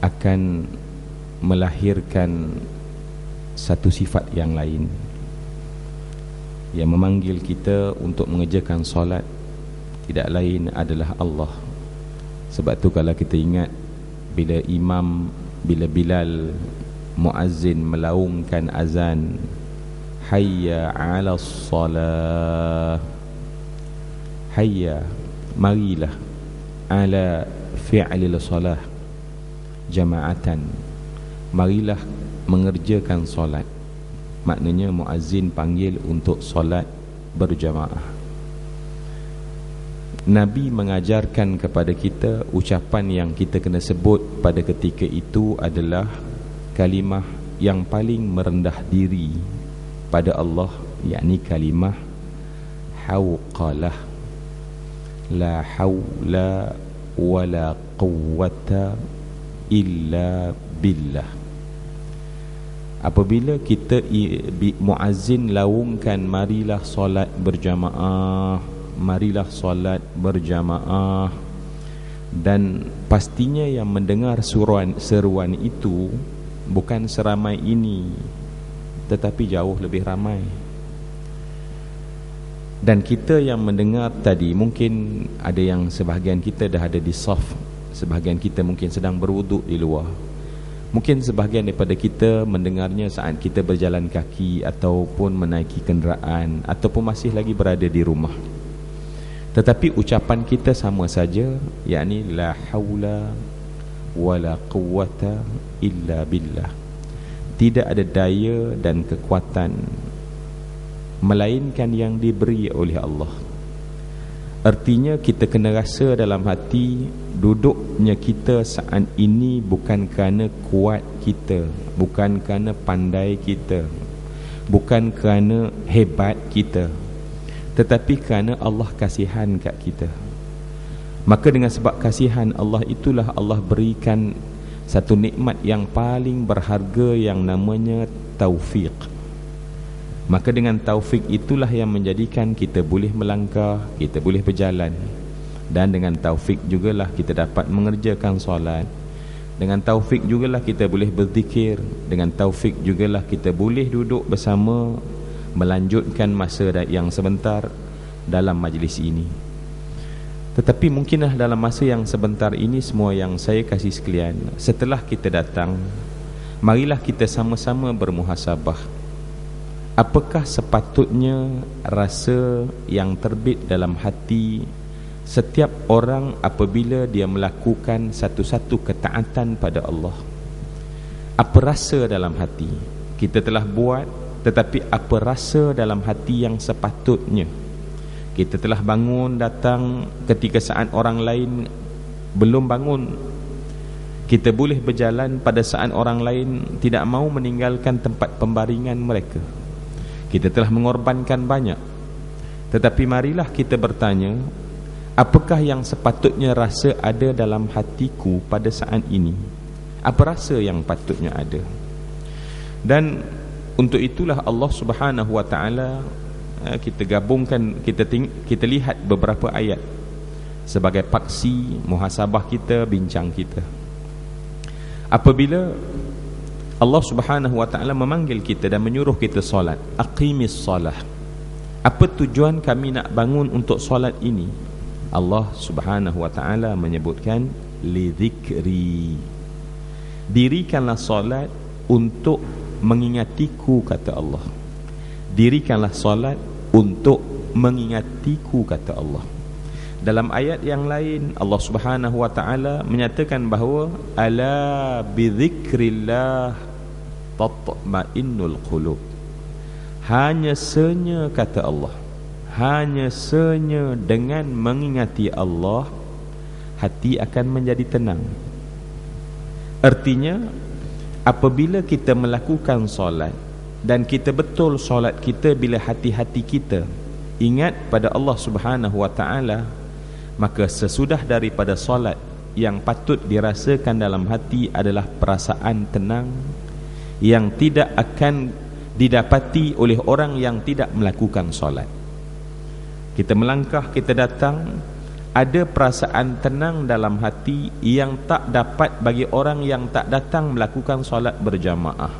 akan melahirkan satu sifat yang lain. Yang memanggil kita untuk mengerjakan solat tidak lain adalah Allah. Sebab tu kalau kita ingat bila imam bila Bilal muazzin melaungkan azan hayya 'ala salah hayya marilah ala fi'lil salah jama'atan. Marilah mengerjakan solat. Maknanya muazzin panggil untuk solat berjamaah. Nabi mengajarkan kepada kita ucapan yang kita kena sebut pada ketika itu adalah kalimah yang paling merendah diri pada Allah yakni kalimah hauqalah la haula wala quwwata illa billah. Apabila kita muazzin laungkan marilah solat berjamaah marilah solat berjamaah. Dan pastinya yang mendengar suruan seruan itu bukan seramai ini tetapi jauh lebih ramai. Dan kita yang mendengar tadi mungkin ada yang sebahagian kita dah ada di saf sebahagian kita mungkin sedang berwuduk di luar. Mungkin sebahagian daripada kita mendengarnya saat kita berjalan kaki ataupun menaiki kenderaan ataupun masih lagi berada di rumah. Tetapi ucapan kita sama saja yakni la haula wala quwwata illa billah. Tidak ada daya dan kekuatan melainkan yang diberi oleh Allah artinya kita kena rasa dalam hati duduknya kita saat ini bukan kerana kuat kita bukan kerana pandai kita bukan kerana hebat kita tetapi kerana Allah kasihan kat kita. Maka dengan sebab kasihan Allah itulah Allah berikan satu nikmat yang paling berharga yang namanya taufik Maka dengan taufik itulah yang menjadikan kita boleh melangkah, kita boleh berjalan. Dan dengan taufik jugalah kita dapat mengerjakan solat. Dengan taufik jugalah kita boleh berzikir. Dengan taufik jugalah kita boleh duduk bersama melanjutkan masa yang sebentar dalam majlis ini. Tetapi mungkinlah dalam masa yang sebentar ini semua yang saya kasih sekalian, setelah kita datang, marilah kita sama-sama bermuhasabah apakah sepatutnya rasa yang terbit dalam hati setiap orang apabila dia melakukan satu-satu ketaatan pada Allah? Apa rasa dalam hati? Kita telah buat tetapi apa rasa dalam hati yang sepatutnya? Kita telah bangun datang ketika saat orang lain belum bangun. Kita boleh berjalan pada saat orang lain tidak mau meninggalkan tempat pembaringan mereka kita telah mengorbankan banyak. Tetapi marilah kita bertanya Apakah yang sepatutnya rasa ada dalam hatiku pada saat ini? Apa rasa yang patutnya ada? Dan untuk itulah Allah subhanahu wa ta'ala eh, Kita gabungkan kita, ting- kita lihat beberapa ayat Sebagai paksi muhasabah kita, bincang kita. Apabila Allah Subhanahu wa taala memanggil kita dan menyuruh kita solat. Aqimis solah. Apa tujuan kami nak bangun untuk solat ini? Allah Subhanahu wa taala menyebutkan li dzikri. Dirikanlah solat untuk mengingatiku kata Allah. Dirikanlah solat untuk mengingatiku kata Allah. Dalam ayat yang lain Allah Subhanahu wa taala menyatakan bahawa ala bi dzikrillah tatma'innul qulub. Hanya senya kata Allah. Hanya senya dengan mengingati Allah hati akan menjadi tenang. Artinya apabila kita melakukan solat dan kita betul solat kita bila hati-hati kita ingat pada Allah Subhanahu wa taala maka sesudah daripada solat yang patut dirasakan dalam hati adalah perasaan tenang yang tidak akan didapati oleh orang yang tidak melakukan solat. Kita melangkah kita datang ada perasaan tenang dalam hati yang tak dapat bagi orang yang tak datang melakukan solat berjamaah.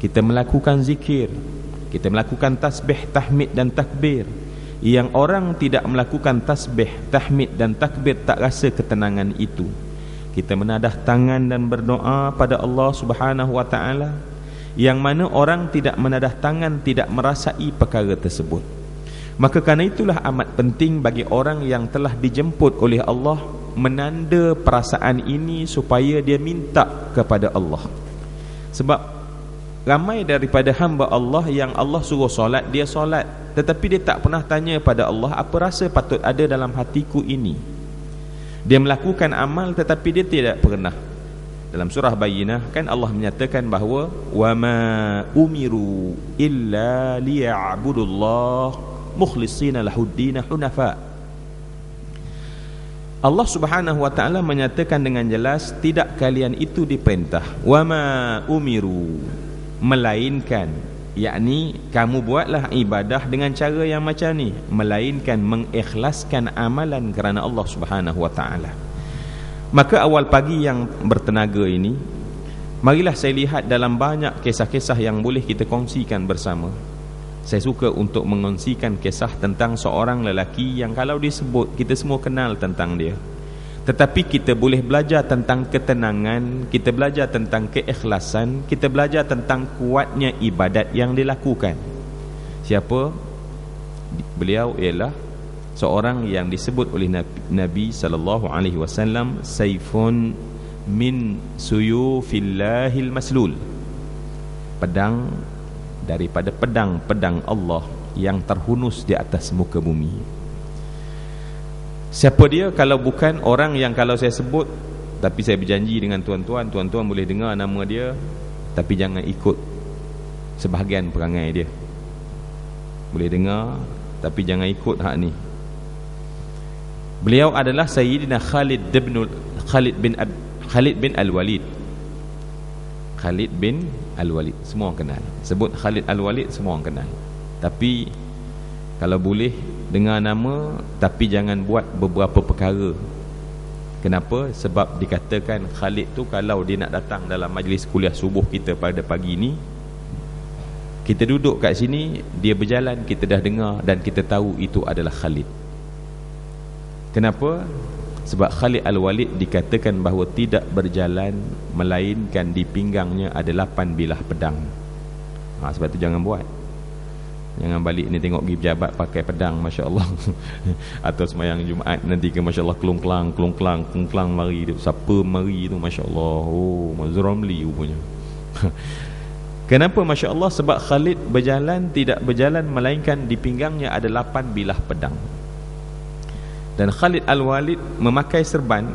Kita melakukan zikir kita melakukan tasbih, tahmid dan takbir. Yang orang tidak melakukan tasbih, tahmid dan takbir tak rasa ketenangan itu kita menadah tangan dan berdoa pada Allah Subhanahu wa taala yang mana orang tidak menadah tangan tidak merasai perkara tersebut. Maka kerana itulah amat penting bagi orang yang telah dijemput oleh Allah menanda perasaan ini supaya dia minta kepada Allah. Sebab ramai daripada hamba Allah yang Allah suruh solat dia solat. Tetapi dia tak pernah tanya pada Allah apa rasa patut ada dalam hatiku ini dia melakukan amal tetapi dia tidak pernah. Dalam surah Bayyinah kan Allah menyatakan bahawa wama umiru illa liya'budullah mukhlishina lahuddin hunafa. Allah Subhanahu wa taala menyatakan dengan jelas tidak kalian itu diperintah. Wama umiru melainkan yakni kamu buatlah ibadah dengan cara yang macam ni melainkan mengikhlaskan amalan kerana Allah Subhanahu wa taala. Maka awal pagi yang bertenaga ini marilah saya lihat dalam banyak kisah-kisah yang boleh kita kongsikan bersama. Saya suka untuk mengongsikan kisah tentang seorang lelaki yang kalau disebut kita semua kenal tentang dia tetapi kita boleh belajar tentang ketenangan Kita belajar tentang keikhlasan Kita belajar tentang kuatnya ibadat yang dilakukan. Siapa? Beliau ialah Seorang yang disebut oleh Nabi sallallahu alaihi wasallam Saifun min suyufillahil maslul. Pedang daripada pedang-pedang Allah yang terhunus di atas muka bumi Siapa dia? Kalau bukan orang yang kalau saya sebut Tapi saya berjanji dengan tuan-tuan Tuan-tuan boleh dengar nama dia Tapi jangan ikut Sebahagian perangai dia. Boleh dengar Tapi jangan ikut hak ni. Beliau adalah Sayyidina Khalid bin Khalid bin Ab, Khalid bin Al-Walid. Khalid bin Al-Walid Semua orang kenal. Sebut Khalid Al-Walid Semua orang kenal. Tapi Kalau boleh dengar nama tapi jangan buat beberapa perkara. Kenapa? Sebab dikatakan Khalid tu kalau dia nak datang dalam majlis kuliah subuh kita pada pagi ni kita duduk kat sini dia berjalan kita dah dengar dan kita tahu itu adalah Khalid. Kenapa? Sebab Khalid Al-Walid dikatakan bahawa tidak berjalan melainkan di pinggangnya ada lapan bilah pedang. Ha, sebab tu jangan buat Jangan balik ni tengok pergi pejabat pakai pedang Masya Allah Atau semayang Jumaat nanti ke Masya Allah Kelung-kelang, kelung-kelang, kelung-kelang mari tu Siapa mari tu Masya Allah Oh, Mazramli rupanya. Kenapa Masya Allah Sebab Khalid berjalan Tidak berjalan Melainkan di pinggangnya ada lapan bilah pedang. Dan Khalid Al-Walid Memakai serban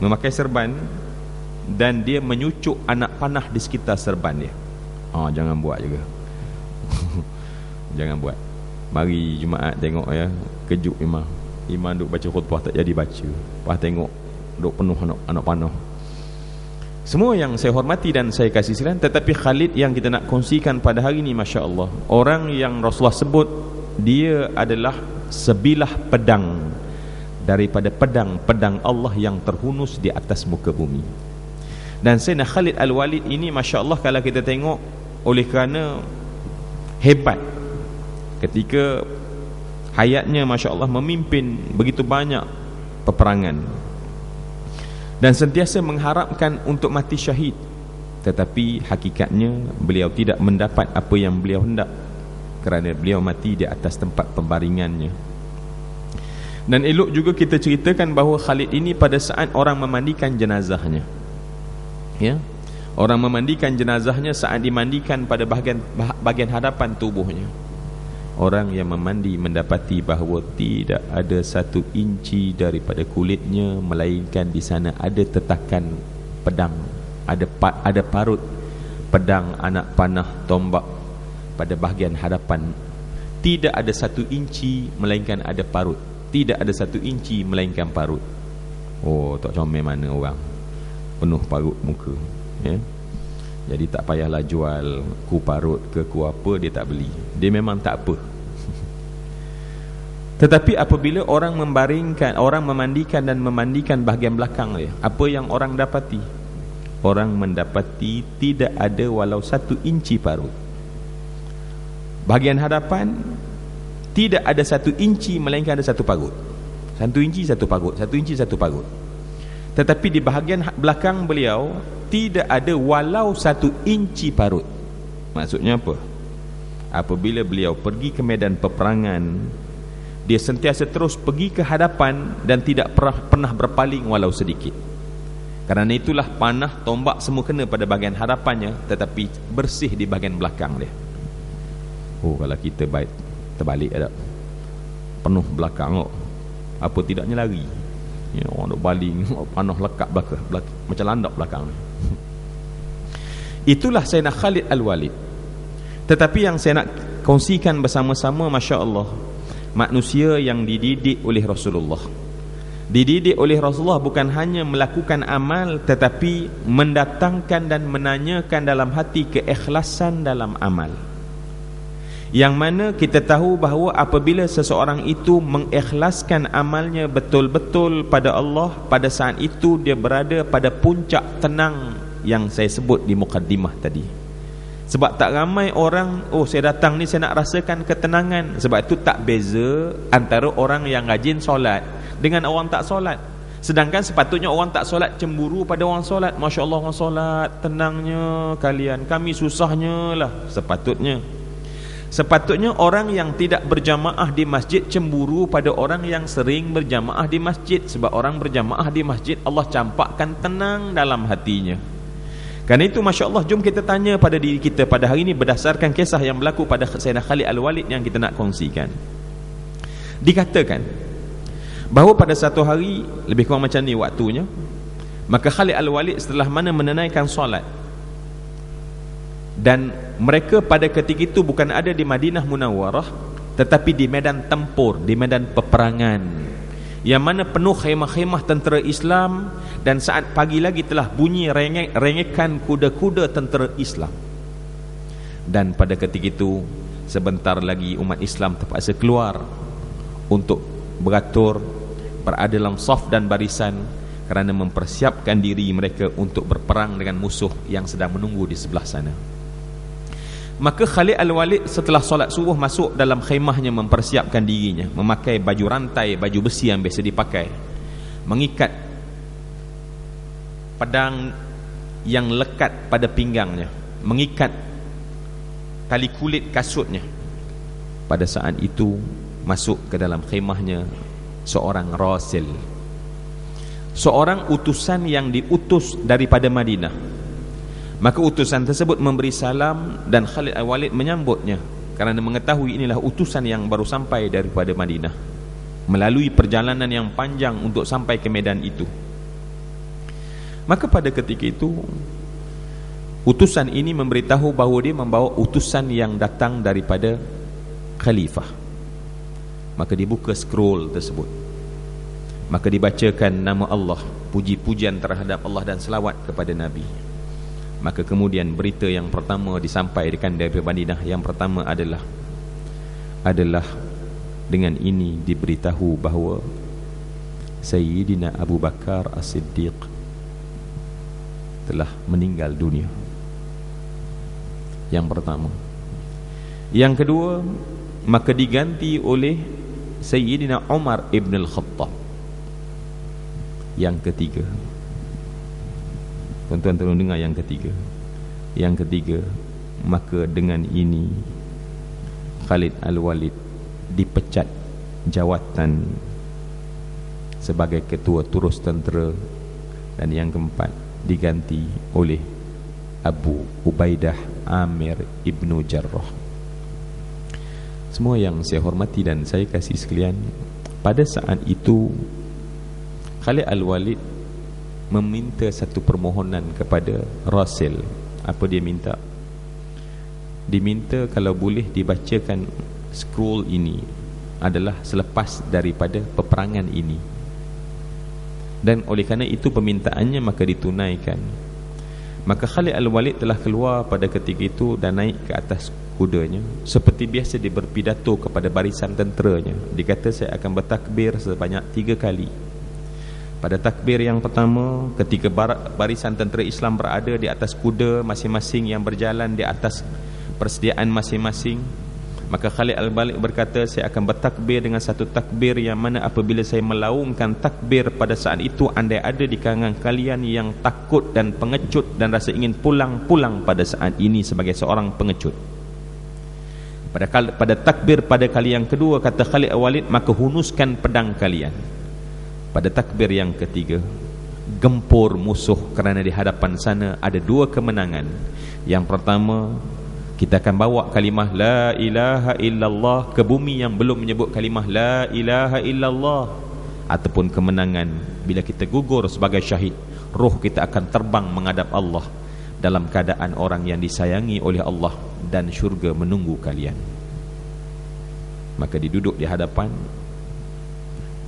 Memakai serban Dan dia menyucuk anak panah di sekitar serban dia. Ah, Jangan buat juga jangan buat. Mari Jumaat tengok ya. Kejut memang imam duk baca khutbah tak jadi baca. Pas tengok duk penuh anak anak panah. Semua yang saya hormati dan saya kasih silakan tetapi Khalid yang kita nak kongsikan pada hari ini Masya Allah orang yang Rasulullah sebut dia adalah sebilah pedang daripada pedang-pedang Allah yang terhunus di atas muka bumi. Dan Sayyidina Khalid Al-Walid ini Masya Allah kalau kita tengok oleh kerana hebat ketika hayatnya Masya Allah memimpin begitu banyak peperangan dan sentiasa mengharapkan untuk mati syahid tetapi hakikatnya beliau tidak mendapat apa yang beliau hendak kerana beliau mati di atas tempat pembaringannya. Dan elok juga kita ceritakan bahawa Khalid ini pada saat orang memandikan jenazahnya ya orang memandikan jenazahnya saat dimandikan pada bahagian bahagian hadapan tubuhnya Orang yang memandi mendapati bahawa tidak ada satu inci daripada kulitnya melainkan di sana ada tetakan pedang, ada ada parut pedang anak panah tombak pada bahagian hadapan. Tidak ada satu inci melainkan ada parut. Tidak ada satu inci melainkan parut. Oh, tak comel mana orang. Penuh parut muka, ya. Jadi tak payahlah jual ku parut ke ku apa dia tak beli. Dia memang tak apa. Tetapi apabila orang membaringkan orang memandikan dan memandikan bahagian belakang dia apa yang orang dapati? Orang mendapati tidak ada walau satu inci parut. Bahagian hadapan tidak ada satu inci melainkan ada satu parut satu inci satu parut satu inci satu parut tetapi di bahagian ha- belakang beliau tidak ada walau satu inci parut. Maksudnya apa? Apabila beliau pergi ke medan peperangan dia sentiasa terus pergi ke hadapan dan tidak pernah, berpaling walau sedikit. Kerana itulah panah tombak semua kena pada bahagian hadapannya tetapi bersih di bahagian belakang dia. Oh kalau kita baik terbalik ada penuh belakang oh. apa tidaknya lari? Ya, orang duk baling panah lekat belakang, belakang macam landak belakang itulah Sayyidina Khalid Al-Walid. Tetapi yang saya nak kongsikan bersama-sama Masya Allah manusia yang dididik oleh Rasulullah. Dididik oleh Rasulullah bukan hanya melakukan amal tetapi mendatangkan dan menanyakan dalam hati keikhlasan dalam amal. Yang mana kita tahu bahawa apabila seseorang itu mengikhlaskan amalnya betul-betul pada Allah pada saat itu dia berada pada puncak tenang yang saya sebut di mukaddimah tadi sebab tak ramai orang Oh saya datang ni saya nak rasakan ketenangan. Sebab itu tak beza Antara orang yang rajin solat Dengan orang tak solat. Sedangkan sepatutnya orang tak solat Cemburu pada orang solat. Masya Allah orang solat Tenangnya kalian Kami susahnya lah Sepatutnya. Sepatutnya orang yang tidak berjamaah di masjid Cemburu pada orang yang sering berjamaah di masjid. Sebab orang berjamaah di masjid Allah campakkan tenang dalam hatinya Karena itu Masya Allah jom kita tanya pada diri kita pada hari ini Berdasarkan kisah yang berlaku pada Sayyidina Khalid Al-Walid yang kita nak kongsikan. Dikatakan Bahawa pada satu hari Lebih kurang macam ni waktunya Maka Khalid Al-Walid setelah mana menenaikan solat. Dan mereka pada ketika itu bukan ada di Madinah Munawwarah Tetapi di medan tempur Di medan peperangan Yang mana penuh khemah-khemah tentera Islam dan saat pagi lagi telah bunyi rengek, rengekan kuda-kuda tentera Islam. Dan pada ketika itu sebentar lagi umat Islam terpaksa keluar untuk beratur berada dalam saf dan barisan kerana mempersiapkan diri mereka untuk berperang dengan musuh yang sedang menunggu di sebelah sana maka Khalid Al-Walid setelah solat subuh masuk dalam khemahnya mempersiapkan dirinya memakai baju rantai baju besi yang biasa dipakai mengikat pedang yang lekat pada pinggangnya mengikat tali kulit kasutnya. Pada saat itu masuk ke dalam khemahnya seorang rasil seorang utusan yang diutus daripada Madinah maka utusan tersebut memberi salam dan Khalid Al-Walid menyambutnya kerana mengetahui inilah utusan yang baru sampai daripada Madinah melalui perjalanan yang panjang untuk sampai ke medan itu. Maka pada ketika itu Utusan ini memberitahu bahawa dia membawa utusan yang datang daripada Khalifah. Maka dibuka scroll tersebut. Maka dibacakan nama Allah Puji-pujian terhadap Allah dan selawat kepada Nabi Maka kemudian berita yang pertama disampaikan dari Madinah Yang pertama adalah Adalah dengan ini diberitahu bahawa Sayyidina Abu Bakar As-Siddiq telah meninggal dunia. Yang pertama. Yang kedua maka diganti oleh Sayyidina Umar Ibn Al-Khattab. Yang ketiga tuan-tuan tolong dengar yang ketiga. Yang ketiga maka dengan ini Khalid Al-Walid dipecat jawatan sebagai ketua turus tentera dan yang keempat diganti oleh Abu Ubaidah Amir Ibnu Jarrah. Semua yang saya hormati dan saya kasih sekalian pada saat itu Khalid Al-Walid meminta satu permohonan kepada Rasul. Apa dia minta? Diminta kalau boleh dibacakan scroll ini adalah selepas daripada peperangan ini. Dan oleh kerana itu permintaannya maka ditunaikan. Maka Khalid Al-Walid telah keluar pada ketika itu dan naik ke atas kudanya. Seperti biasa dia berpidato kepada barisan tenteranya. Dia kata saya akan bertakbir sebanyak tiga kali pada takbir yang pertama ketika barisan tentera Islam berada di atas kuda masing-masing yang berjalan di atas persediaan masing-masing Maka Khalid Al-Balik berkata Saya akan bertakbir dengan satu takbir Yang mana apabila saya melaungkan takbir Pada saat itu anda ada di kalangan kalian Yang takut dan pengecut Dan rasa ingin pulang-pulang pada saat ini Sebagai seorang pengecut. Pada, pada takbir pada kali yang kedua Kata Khalid Al-Walid Maka hunuskan pedang kalian Pada takbir yang ketiga Gempur musuh kerana di hadapan sana Ada dua kemenangan. Yang pertama kita akan bawa kalimah la ilaha illallah ke bumi yang belum menyebut kalimah la ilaha illallah ataupun kemenangan. Bila kita gugur sebagai syahid roh kita akan terbang menghadap Allah dalam keadaan orang yang disayangi oleh Allah dan syurga menunggu kalian. Maka diduduk di hadapan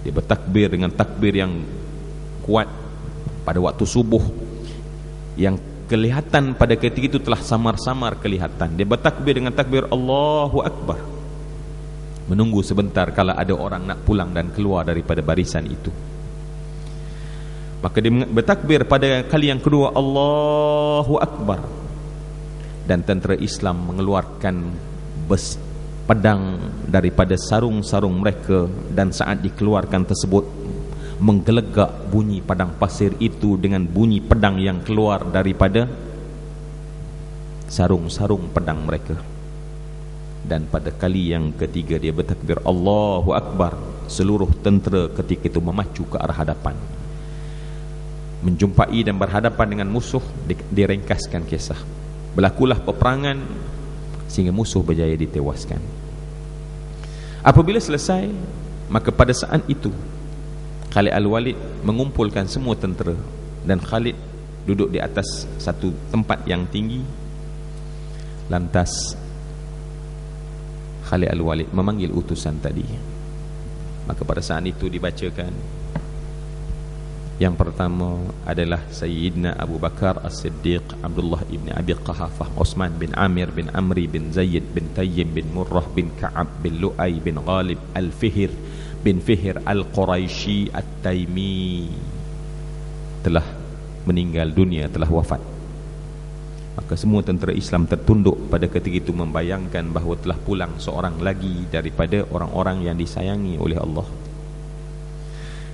dia bertakbir dengan takbir yang kuat pada waktu subuh. Yang kelihatan pada ketika itu telah samar-samar kelihatan. Dia bertakbir dengan takbir Allahu Akbar. Menunggu sebentar kalau ada orang nak pulang dan keluar daripada barisan itu. Maka dia bertakbir pada kali yang kedua Allahu Akbar. Dan tentera Islam mengeluarkan bes pedang daripada sarung-sarung mereka dan saat dikeluarkan tersebut menggelegak bunyi padang pasir itu dengan bunyi pedang yang keluar daripada sarung-sarung pedang mereka. Dan pada kali yang ketiga dia bertakbir Allahu Akbar seluruh tentera ketika itu memacu ke arah hadapan. Menjumpai dan berhadapan dengan musuh direngkaskan kisah. Berlakulah peperangan sehingga musuh berjaya ditewaskan apabila selesai maka pada saat itu Khalid Al-Walid mengumpulkan semua tentera dan Khalid duduk di atas satu tempat yang tinggi. Lantas Khalid Al-Walid memanggil utusan tadi. Maka pada saat itu dibacakan yang pertama adalah Sayyidina Abu Bakar As-Siddiq Abdullah ibn Abi Qahafah Osman bin Amir bin Amri bin Zayd bin Tayyim bin Murrah bin Ka'ab bin Lu'ay bin Ghalib Al-Fihir bin Fihir Al-Quraishi At-Taimi telah meninggal dunia telah wafat. Maka semua tentera Islam tertunduk pada ketika itu membayangkan bahawa telah pulang seorang lagi daripada orang-orang yang disayangi oleh Allah.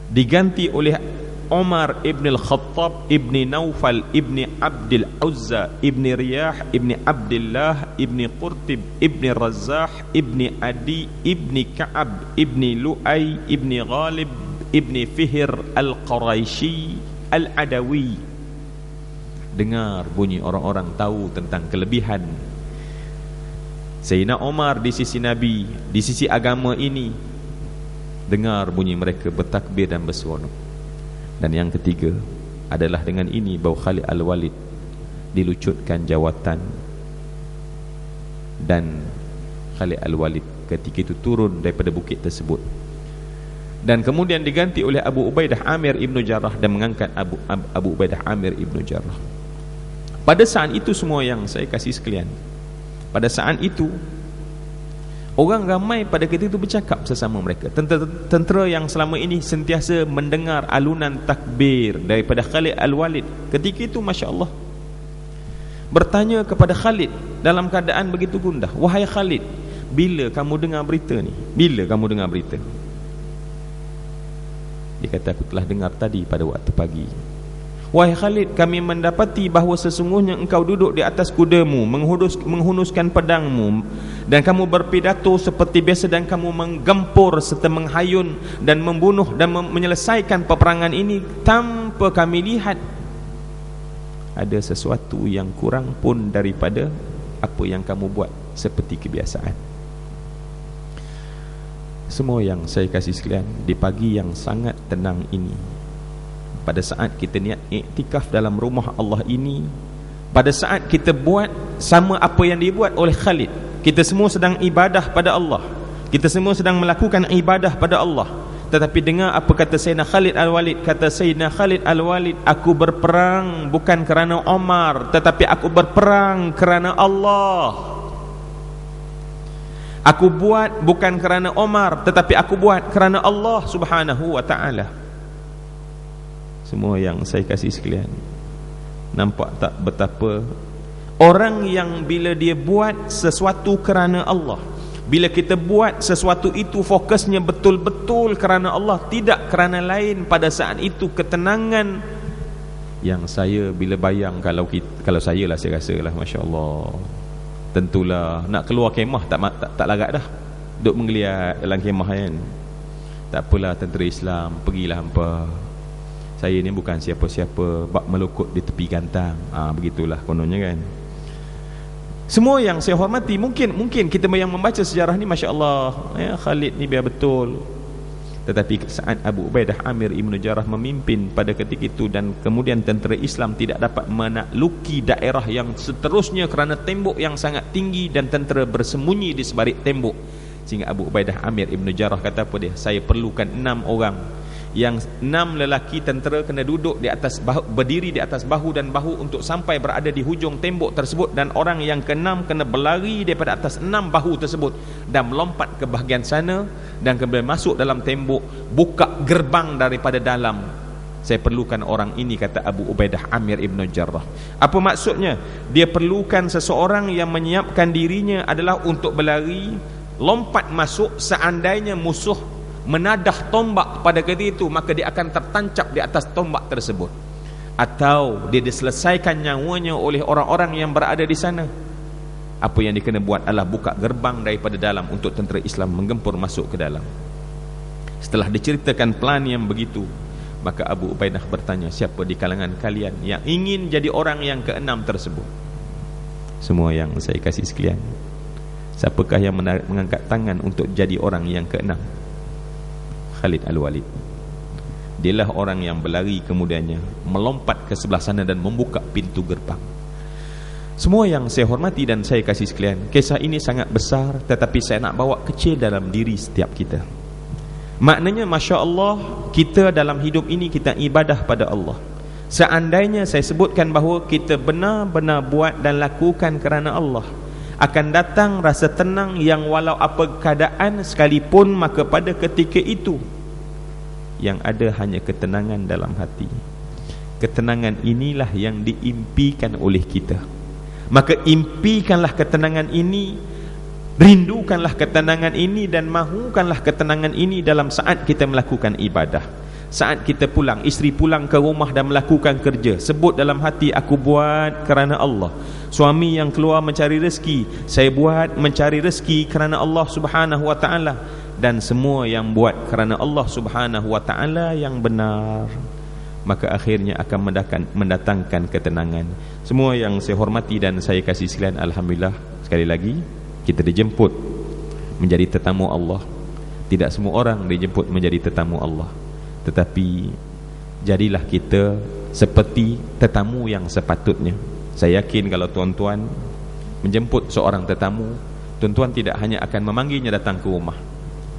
Diganti oleh Umar ibn al-Khattab ibn Naufal ibn Abdul Uzza ibn Riyah ibn Abdullah ibn Qurtib ibn Razah ibn Adi ibn Ka'ab ibn Lu'ay ibn Ghalib ibn Fihir al-Quraishi al-Adawi. Dengar bunyi orang-orang tahu tentang kelebihan Sayyidina Umar di sisi Nabi di sisi agama ini. Dengar bunyi mereka bertakbir dan berseronok dan yang ketiga adalah dengan ini bahawa Khalid Al-Walid dilucutkan jawatan dan Khalid Al-Walid ketika itu turun daripada bukit tersebut. Dan kemudian diganti oleh Abu Ubaidah Amir Ibn Jarrah dan mengangkat Abu, Abu Ubaidah Amir Ibn Jarrah. Pada saat itu semua yang saya kasih sekalian pada saat itu Orang ramai pada ketika itu bercakap sesama mereka. Tentera yang selama ini sentiasa mendengar alunan takbir Daripada Khalid Al-Walid. Ketika itu Masya Allah Bertanya kepada Khalid Dalam keadaan begitu gundah Wahai Khalid Bila kamu dengar berita ni? Bila kamu dengar berita? Dia kata aku telah dengar tadi pada waktu pagi Wahai Khalid kami mendapati bahawa sesungguhnya engkau duduk di atas kudamu menghunus, menghunuskan pedangmu dan kamu berpidato seperti biasa dan kamu menggempur serta menghayun dan membunuh dan menyelesaikan peperangan ini tanpa kami lihat. Ada sesuatu yang kurang pun daripada apa yang kamu buat seperti kebiasaan. Semua yang saya kasih sekalian di pagi yang sangat tenang ini pada saat kita niat iktikaf dalam rumah Allah ini pada saat kita buat sama apa yang dibuat oleh Khalid kita semua sedang ibadah pada Allah kita semua sedang melakukan ibadah pada Allah tetapi dengar apa kata Sayyidina Khalid Al-Walid kata Sayyidina Khalid Al-Walid aku berperang bukan kerana Omar tetapi aku berperang kerana Allah Aku buat bukan kerana Omar tetapi aku buat kerana Allah Subhanahu wa taala. Semua yang saya kasih sekalian. Nampak tak betapa orang yang bila dia buat sesuatu kerana Allah bila kita buat sesuatu itu fokusnya betul-betul kerana Allah tidak kerana lain pada saat itu ketenangan yang saya bila bayang kalau kita, kalau saya lah saya rasa lah Masya Allah tentulah nak keluar kemah tak tak, tak larat dah. Duduk menggeliat dalam kemah kan. Tak apalah tentera Islam pergilah hampa saya ni bukan siapa-siapa bak melukut di tepi gantang ha, begitulah kononnya kan semua yang saya hormati mungkin mungkin kita yang membaca sejarah ni masya-Allah ya Khalid ni biar betul. Tetapi saat Abu Ubaidah Amir Ibn Jarrah memimpin pada ketika itu dan kemudian tentera Islam tidak dapat menakluki daerah yang seterusnya kerana tembok yang sangat tinggi dan tentera bersembunyi di sebalik tembok. Sehingga Abu Ubaidah Amir Ibn Jarrah kata apa dia? Saya perlukan enam orang yang enam lelaki tentera kena duduk di atas bahu, berdiri di atas bahu dan bahu untuk sampai berada di hujung tembok tersebut dan orang yang keenam kena berlari daripada atas enam bahu tersebut dan melompat ke bahagian sana dan kemudian masuk dalam tembok buka gerbang daripada dalam. Saya perlukan orang ini kata Abu Ubaidah Amir Ibn Jarrah. Apa maksudnya? Dia perlukan seseorang yang menyiapkan dirinya adalah untuk berlari lompat masuk seandainya musuh menadah tombak pada ketika itu maka dia akan tertancap di atas tombak tersebut. Atau dia diselesaikan nyawanya oleh orang-orang yang berada di sana. Apa yang dia kena buat adalah buka gerbang daripada dalam untuk tentera Islam menggempur masuk ke dalam. Setelah diceritakan plan yang begitu maka Abu Ubaidah bertanya siapa di kalangan kalian yang ingin jadi orang yang keenam tersebut? Semua yang saya kasih sekalian. Siapakah yang mengangkat tangan untuk jadi orang yang keenam Khalid Al-Walid Dialah orang yang berlari kemudiannya Melompat ke sebelah sana dan membuka pintu gerbang. Semua yang saya hormati dan saya kasih sekalian Kisah ini sangat besar Tetapi saya nak bawa kecil dalam diri setiap kita. Maknanya Masya Allah Kita dalam hidup ini kita ibadah pada Allah. Seandainya saya sebutkan bahawa kita benar-benar buat dan lakukan kerana Allah akan datang rasa tenang yang walau apa keadaan sekalipun maka pada ketika itu yang ada hanya ketenangan dalam hati. Ketenangan inilah yang diimpikan oleh kita. Maka impikanlah ketenangan ini rindukanlah ketenangan ini dan mahukanlah ketenangan ini dalam saat kita melakukan ibadah. Saat kita pulang isteri pulang ke rumah dan melakukan kerja sebut dalam hati aku buat kerana Allah. Suami yang keluar mencari rezeki, saya buat mencari rezeki kerana Allah Subhanahu wa taala dan semua yang buat kerana Allah Subhanahu wa taala yang benar maka akhirnya akan mendatangkan, ketenangan. Semua yang saya hormati dan saya kasih sekalian alhamdulillah sekali lagi kita dijemput menjadi tetamu Allah. Tidak semua orang dijemput menjadi tetamu Allah. Tetapi jadilah kita seperti tetamu yang sepatutnya. Saya yakin kalau tuan-tuan menjemput seorang tetamu, tuan-tuan tidak hanya akan memanggilnya datang ke rumah,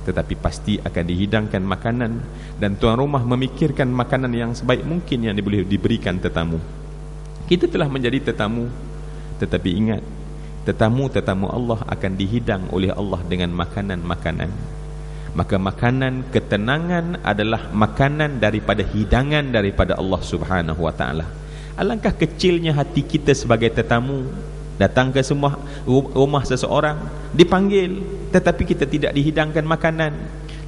tetapi pasti akan dihidangkan makanan dan tuan rumah memikirkan makanan yang sebaik mungkin yang boleh diberikan tetamu. Kita telah menjadi tetamu, tetapi ingat, tetamu-tetamu Allah akan dihidang oleh Allah dengan makanan-makanan. Maka makanan ketenangan adalah makanan daripada hidangan daripada Allah Subhanahu wa taala. Alangkah kecilnya hati kita sebagai tetamu Datang ke semua rumah seseorang Dipanggil Tetapi kita tidak dihidangkan makanan.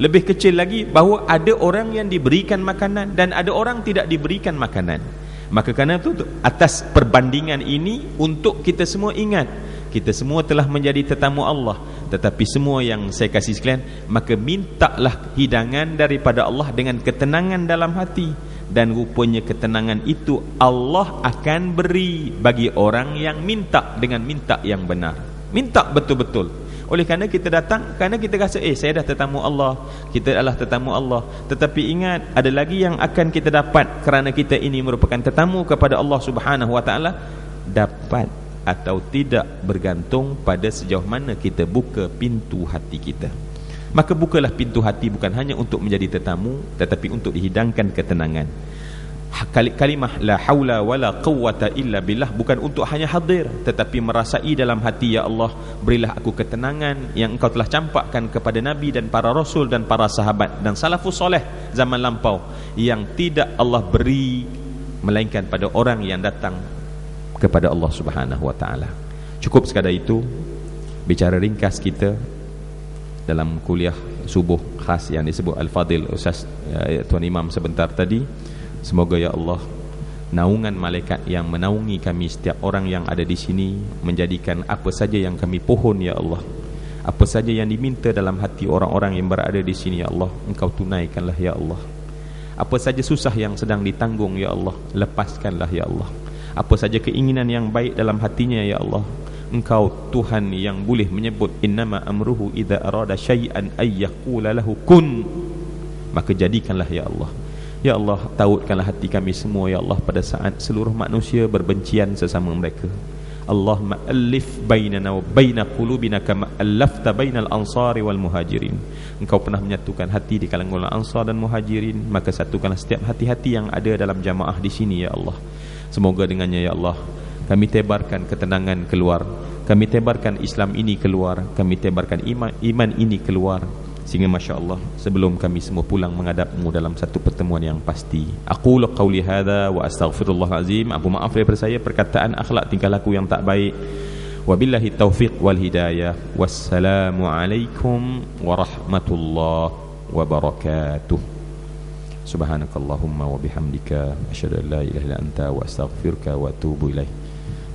Lebih kecil lagi bahawa ada orang yang diberikan makanan Dan ada orang tidak diberikan makanan. Maka kerana itu atas perbandingan ini Untuk kita semua ingat Kita semua telah menjadi tetamu Allah. Tetapi semua yang saya kasih sekalian Maka mintalah hidangan daripada Allah Dengan ketenangan dalam hati dan rupanya ketenangan itu Allah akan beri bagi orang yang minta dengan minta yang benar. Minta betul-betul. Oleh kerana kita datang kerana kita rasa eh saya dah tetamu Allah. Kita adalah tetamu Allah. Tetapi ingat ada lagi yang akan kita dapat kerana kita ini merupakan tetamu kepada Allah Subhanahu wa taala dapat atau tidak bergantung pada sejauh mana kita buka pintu hati kita maka bukalah pintu hati bukan hanya untuk menjadi tetamu tetapi untuk dihidangkan ketenangan. Kalimah la haula wala quwwata illa billah bukan untuk hanya hadir tetapi merasai dalam hati ya Allah berilah aku ketenangan yang engkau telah campakkan kepada nabi dan para rasul dan para sahabat dan salafus soleh zaman lampau yang tidak Allah beri melainkan pada orang yang datang kepada Allah Subhanahu wa taala. Cukup sekadar itu. Bicara ringkas kita dalam kuliah subuh khas yang disebut Al-Fadil Ustaz uh, Tuan Imam sebentar tadi. Semoga ya Allah naungan malaikat yang menaungi kami setiap orang yang ada di sini menjadikan apa saja yang kami pohon ya Allah. Apa saja yang diminta dalam hati orang-orang yang berada di sini ya Allah engkau tunaikanlah ya Allah. Apa saja susah yang sedang ditanggung ya Allah lepaskanlah ya Allah. Apa saja keinginan yang baik dalam hatinya ya Allah engkau Tuhan yang boleh menyebut innama amruhu idza arada syai'an ay yaqula lahu kun. Maka jadikanlah ya Allah. Ya Allah, tautkanlah hati kami semua Ya Allah pada saat seluruh manusia berbencian sesama mereka. Allahumma alif bainana wa baina qulubina kama allafta bainal ansari wal muhajirin. Engkau pernah menyatukan hati di kalangan ansar dan muhajirin Maka satukanlah setiap hati-hati yang ada dalam jamaah di sini Ya Allah. Semoga dengannya Ya Allah Kami tebarkan ketenangan keluar. Kami tebarkan Islam ini keluar. Kami tebarkan iman, iman ini keluar. Sehingga Masya Allah Sebelum kami semua pulang menghadapmu Dalam satu pertemuan yang pasti. Aku laqawli hadha Wa astaghfirullahalazim Abu maaf daripada saya Perkataan akhlak tingkah laku yang tak baik. Wabillahi taufiq wal hidayah. Wassalamualaikum Warahmatullahi Wabarakatuh. Subhanakallahumma wa bihamdika. Asyadu an la ilaha illa anta Wa astaghfirka wa atubu